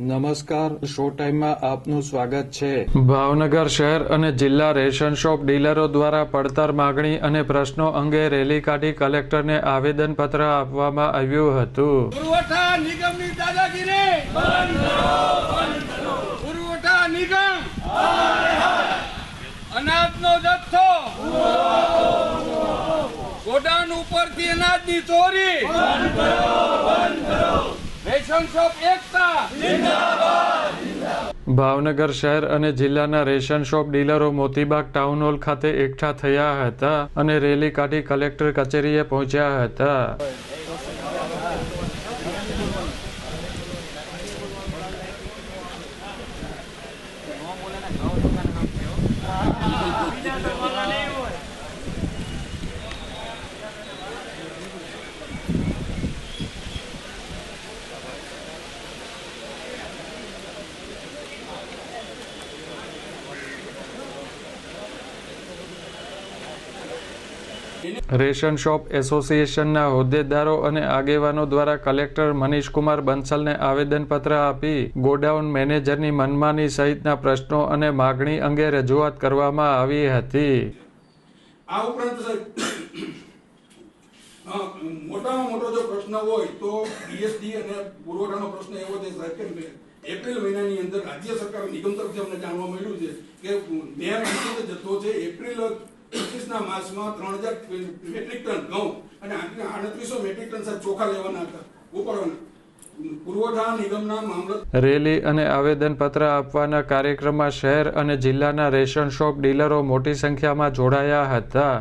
નમસ્કાર શો ટાઈમમાં આપનું સ્વાગત છે. ભાવનગર શહેર અને જિલ્લા રેશન શોપ ડીલરો દ્વારા પડતર માગણી અને પ્રશ્નો અંગે રેલી કાઢી કલેક્ટરને આવેદનપત્ર આપવામાં આવ્યું હતું. પુરવઠા નિગમની દાદાગીરી પુરવઠા નિગમ અનાજનો જથ્થો ગોડાઉન ઉપરથી અનાજની ચોરી ભાવનગર શહેર અને જિલ્લાના રેશન શોપ ડીલરો મોતીબાગ ટાઉન હોલ ખાતે એકઠા થયા હતા અને રેલી કાઢી કલેક્ટર કચેરીએ પહોંચ્યા હતા. રેશન શોપ એસોસિએશનના હોદ્દેદારો અને આગેવાનો દ્વારા કલેક્ટર મનીષકુમાર બંસલને આવેદનપત્ર આપી ગોડાઉન મેનેજરની મનમાની સહિતના પ્રશ્નો અને માગણી અંગે રજૂઆત કરવામાં આવી હતી. આ ઉપરાંત મોટામાં મોટો જો પ્રશ્ન હોય તો બીએસડી અને પુરવઠાનો પ્રશ્ન એવો છે સાહેબ કે એપ્રિલ મહિનાની અંદર રાજ્ય સરકાર નિગમ તરફથી અમને જાણવા મળ્યું છે કે બે જથ્થો છે એપ્રિલ પચીસના માસમાં ત્રણ હજાર મેટ્રિક ટન ઘઉં અને આડત્રીસો મેટ્રિક ટન સાહેબ ચોખા લેવાના હતા, ઉપાડવાના. રેલી અને આવેદનપત્ર આપવાના કાર્યક્રમમાં શહેર અને જિલ્લાના રેશન શોપ ડીલરો મોટી સંખ્યામાં જોડાયા હતા.